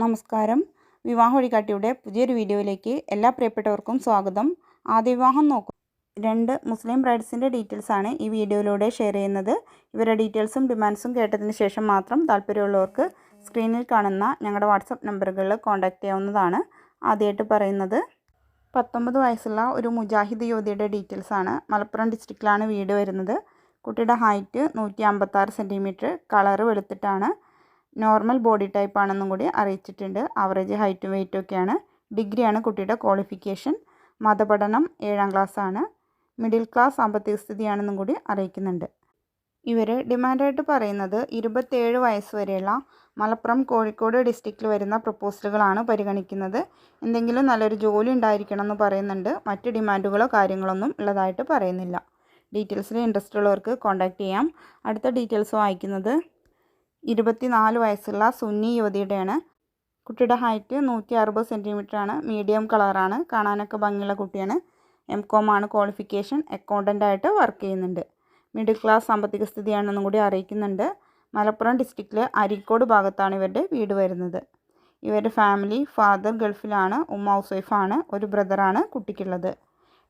നമസ്കാരം. വിവാഹ വഴികാട്ടിയുടെ പുതിയൊരു വീഡിയോയിലേക്ക് എല്ലാ പ്രിയപ്പെട്ടവർക്കും സ്വാഗതം. ആദ്യ വിവാഹം നോക്കും. രണ്ട് മുസ്ലിം ബ്രൈഡ്സിന്റെ ആണ് ഈ വീഡിയോയിലൂടെ ഷെയർ ചെയ്യുന്നത്. ഇവരുടെ ഡീറ്റെയിൽസും ഡിമാൻഡ്സും കേട്ടതിന് ശേഷം മാത്രം താല്പര്യമുള്ളവർക്ക് സ്ക്രീനിൽ കാണുന്ന ഞങ്ങളുടെ വാട്സപ്പ് നമ്പറുകളിൽ കോൺടാക്റ്റ് ചെയ്യാവുന്നതാണ്. ആദ്യമായിട്ട് പറയുന്നത് പത്തൊമ്പത് വയസ്സുള്ള ഒരു മുജാഹിദ് യുവതിയുടെ ആണ്. മലപ്പുറം ഡിസ്ട്രിക്റ്റിലാണ് വീട് വരുന്നത്. കുട്ടിയുടെ ഹൈറ്റ് നൂറ്റി അമ്പത്താറ് സെന്റിമീറ്റർ കളറ് വെളുത്തിട്ടാണ്. നോർമൽ ബോഡി ടൈപ്പ് ആണെന്നും കൂടി അറിയിച്ചിട്ടുണ്ട്. ആവറേജ് ഹൈറ്റും വെയിറ്റും ഒക്കെയാണ്. ഡിഗ്രിയാണ് കുട്ടിയുടെ ക്വാളിഫിക്കേഷൻ. മതപഠനം ഏഴാം ആണ് മിഡിൽ ക്ലാസ് സാമ്പത്തിക സ്ഥിതിയാണെന്നും കൂടി അറിയിക്കുന്നുണ്ട്. ഇവർ ഡിമാൻഡായിട്ട് പറയുന്നത് ഇരുപത്തേഴ് വയസ്സ് വരെയുള്ള മലപ്പുറം കോഴിക്കോട് ഡിസ്ട്രിക്റ്റിൽ വരുന്ന പ്രപ്പോസലുകളാണ് പരിഗണിക്കുന്നത്. എന്തെങ്കിലും നല്ലൊരു ജോലി ഉണ്ടായിരിക്കണം എന്ന് പറയുന്നുണ്ട്. മറ്റ് ഡിമാൻഡുകളോ കാര്യങ്ങളൊന്നും ഉള്ളതായിട്ട് പറയുന്നില്ല. ഡീറ്റെയിൽസിൽ ഇൻട്രസ്റ്റ് ഉള്ളവർക്ക് കോൺടാക്റ്റ് ചെയ്യാം. അടുത്ത ഡീറ്റെയിൽസ് വായിക്കുന്നത് ഇരുപത്തിനാല് വയസ്സുള്ള സുന്നി യുവതിയുടെയാണ്. കുട്ടിയുടെ ഹൈറ്റ് നൂറ്റി അറുപത് സെന്റിമീറ്റർ ആണ് മീഡിയം കളറാണ്. കാണാനൊക്കെ ഭംഗിയുള്ള കുട്ടിയാണ്. എം കോം ആണ്. ക്വാളിഫിക്കേഷൻ അക്കൗണ്ടന്റായിട്ട് വർക്ക് ചെയ്യുന്നുണ്ട്. മിഡിൽ ക്ലാസ് സാമ്പത്തിക സ്ഥിതിയാണെന്നും കൂടി അറിയിക്കുന്നുണ്ട്. മലപ്പുറം ഡിസ്ട്രിക്റ്റിലെ അരീക്കോട് ഭാഗത്താണ് ഇവരുടെ വീട് വരുന്നത്. ഇവരുടെ ഫാമിലി ഫാദർ ഗൾഫിലാണ്. ഉമ്മ ഹൗസ് വൈഫാണ് ഒരു ബ്രദറാണ് കുട്ടിക്കുള്ളത്.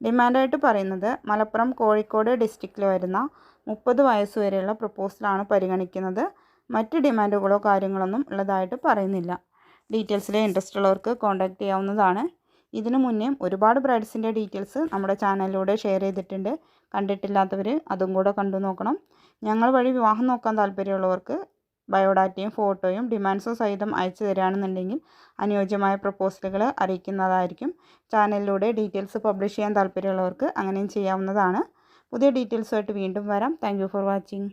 ഡിമാൻഡായിട്ട് പറയുന്നത് മലപ്പുറം കോഴിക്കോട് ഡിസ്ട്രിക്റ്റിൽ വരുന്ന മുപ്പത് വയസ്സ് വരെയുള്ള പ്രപ്പോസലാണ് പരിഗണിക്കുന്നത്. മറ്റ് ഡിമാൻഡുകളോ കാര്യങ്ങളൊന്നും ഉള്ളതായിട്ട് പറയുന്നില്ല. ഡീറ്റെയിൽസിൽ ഇൻട്രസ്റ്റ് ഉള്ളവർക്ക് കോൺടാക്റ്റ് ചെയ്യാവുന്നതാണ്. ഇതിനു മുന്നേ ഒരുപാട് ബ്രൈഡ്സിന്റെ ഡീറ്റെയിൽസ് നമ്മുടെ ചാനലിലൂടെ ഷെയർ ചെയ്തിട്ടുണ്ട്. കണ്ടിട്ടില്ലാത്തവർ അതും കൂടെ കണ്ടു നോക്കണം. ഞങ്ങൾ വഴി വിവാഹം നോക്കാൻ താല്പര്യമുള്ളവർക്ക് ബയോഡാറ്റയും ഫോട്ടോയും ഡിമാൻഡ്സും സഹിതം അയച്ചു തരികയാണെന്നുണ്ടെങ്കിൽ അനുയോജ്യമായ പ്രപ്പോസലുകൾ അറിയിക്കുന്നതായിരിക്കും. ചാനലിലൂടെ ഡീറ്റെയിൽസ് പബ്ലിഷ് ചെയ്യാൻ താല്പര്യമുള്ളവർക്ക് അങ്ങനെയും ചെയ്യാവുന്നതാണ്. പുതിയ ഡീറ്റെയിൽസുമായിട്ട് വീണ്ടും വരാം. Thank for watching